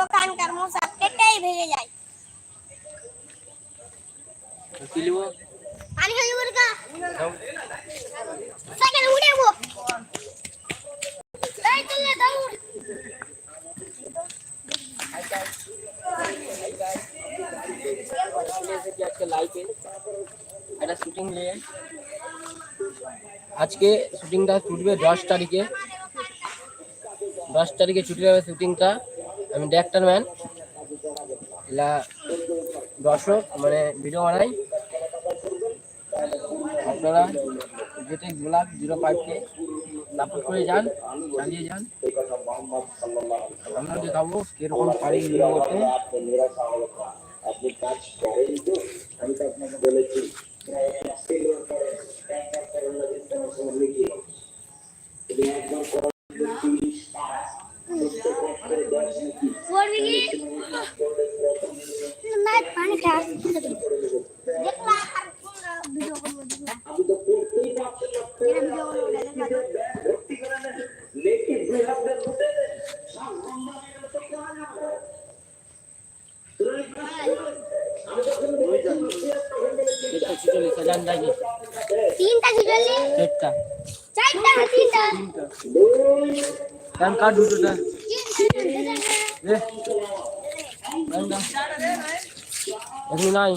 ওখানকার মশা পেটেই ভেঙে যায় কি লিব পানি খালি বলে কা দাও সাইকেল উড়ে যাবো এই চলে দৌড় আজকে লাইভে একটা শুটিং নিয়ে আজকে শুটিংটা ছুটবে দশ তারিখে দশ তারিখে ছুটি যাবে শুটিংটা আমি ডাক্তার ম্যান এলা দর্শক মানে ভিডিও বানাই। আপনারা যেতে গোলাপ জিরো ফাইভকে সাপোর্ট করে যান, চালিয়ে যান। আমরা দেখাবো কীরকম পারি করতে পড়বি তিনটা ছিটালি চারটা চারটা তিনটা। প্যান কার্ড দুটোটা রে Yasmin ay.